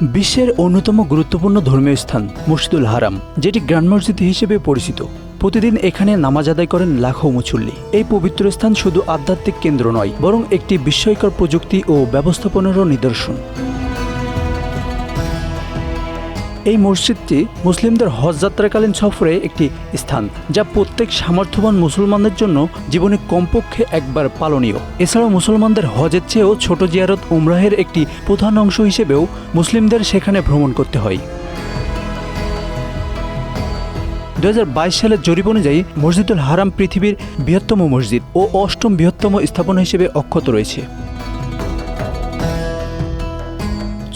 বিশ্বের অন্যতম গুরুত্বপূর্ণ ধর্মীয় স্থান, মসজিদুল হারাম, যেটি গ্রাম মসজিদ হিসেবে পরিচিত। প্রতিদিন এখানে নামাজ আদায় করেন লাখো মুছুল্লি এই পবিত্র স্থান শুধু আধ্যাত্মিক কেন্দ্র নয়, বরং একটি বিস্ময়কর প্রযুক্তি ও ব্যবস্থাপনারও নিদর্শন। এই মসজিদটি মুসলিমদের হজ যাত্রাকালীন সফরে একটি স্থান, যা প্রত্যেক সামর্থ্যবান মুসলমানদের জন্য জীবনে কমপক্ষে একবার পালনীয়। এছাড়াও মুসলমানদের হজের চেয়েও ছোট জিয়ারত উমরাহের একটি প্রধান অংশ হিসেবেও মুসলিমদের সেখানে ভ্রমণ করতে হয়। দু হাজার বাইশ সালের জরিপ অনুযায়ী মসজিদুল হারাম পৃথিবীর বৃহত্তম মসজিদ ও অষ্টম বৃহত্তম স্থাপনা হিসেবে অক্ষত রয়েছে।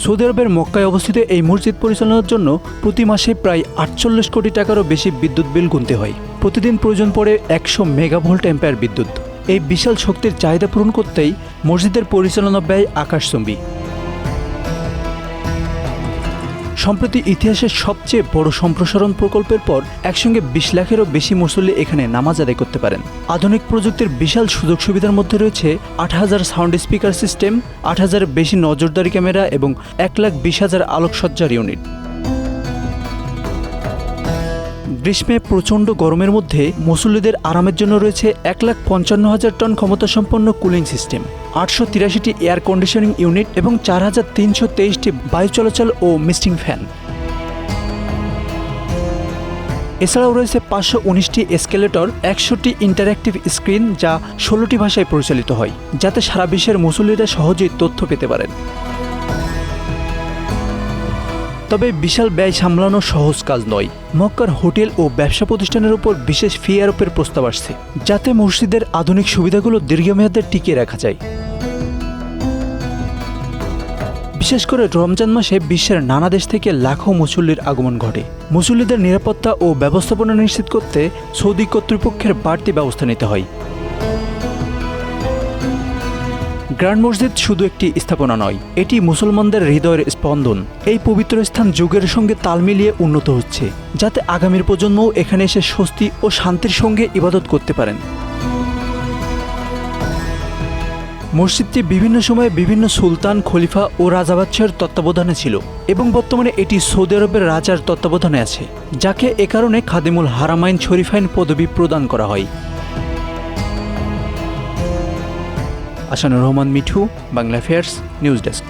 সৌদি আরবের মক্কায় অবস্থিত এই মসজিদ পরিচালনার জন্য প্রতি মাসে প্রায় আটচল্লিশ কোটি টাকারও বেশি বিদ্যুৎ বিল গুনতে হয়। প্রতিদিন প্রয়োজন পড়ে একশো মেগাভোল্ট অ্যাম্পায়ার বিদ্যুৎ। এই বিশাল শক্তির চাহিদা পূরণ করতেই মসজিদের পরিচালনা ব্যয় আকাশচম্বী। সম্প্রতি ইতিহাসের সবচেয়ে বড় সম্প্রসারণ প্রকল্পের পর একসঙ্গে বিশ লাখেরও বেশি মুসল্লি এখানে নামাজ আদায় করতে পারেন। আধুনিক প্রযুক্তির বিশাল সুযোগ সুবিধার মধ্যে রয়েছে আট হাজার সাউন্ড স্পিকার সিস্টেম, আট হাজারের বেশি নজরদারি ক্যামেরা এবং এক লাখ বিশ হাজার আলোকসজ্জার ইউনিট। গ্রীষ্মে প্রচণ্ড গরমের মধ্যে মুসল্লিদের আরামের জন্য রয়েছে এক লাখ পঞ্চান্ন হাজার টন ক্ষমতাসম্পন্ন কুলিং সিস্টেম, আটশো তিরাশিটি এয়ার কন্ডিশনিং ইউনিট এবং চার হাজার তিনশো তেইশটি বায়ু চলাচল ও মিস্টিং ফ্যান। এছাড়াও রয়েছে পাঁচশো উনিশটি এসকেলেটর, একশোটি ইন্টারঅ্যাক্টিভ স্ক্রিন যা ষোলোটি ভাষায় পরিচালিত হয়, যাতে সারা বিশ্বের মুসল্লিরা সহজেই তথ্য পেতে পারেন। তবে বিশাল ব্যয় সামলানো সহজ কাজ নয়। মক্কার হোটেল ও ব্যবসা প্রতিষ্ঠানের উপর বিশেষ ফি আরোপের প্রস্তাব আসছে, যাতে মসজিদের আধুনিক সুবিধাগুলো দীর্ঘমেয়াদে টিকিয়ে রাখা যায়। বিশেষ করে রমজান মাসে বিশ্বের নানা দেশ থেকে লাখো মুসল্লির আগমন ঘটে। মুসল্লিদের নিরাপত্তা ও ব্যবস্থাপনা নিশ্চিত করতে সৌদি কর্তৃপক্ষের বাড়তি ব্যবস্থা নিতে হয়। গ্র্যান্ড মসজিদ শুধু একটি স্থাপনা নয়, এটি মুসলমানদের হৃদয়ের স্পন্দন। এই পবিত্র স্থান যুগের সঙ্গে তাল মিলিয়ে উন্নত হচ্ছে, যাতে আগামীর প্রজন্মও এখানে এসে স্বস্তি ও শান্তির সঙ্গে ইবাদত করতে পারেন। মসজিদটি বিভিন্ন সময়ে বিভিন্ন সুলতান, খলিফা ও রাজাবাচ্চার তত্ত্বাবধানে ছিল এবং বর্তমানে এটি সৌদি আরবের রাজার তত্ত্বাবধানে আছে, যাকে এ কারণে খাদিমুল হারামাইন শরীফাইন পদবি প্রদান করা হয়। Asanur Rahman Mithu Bangla fairs news desk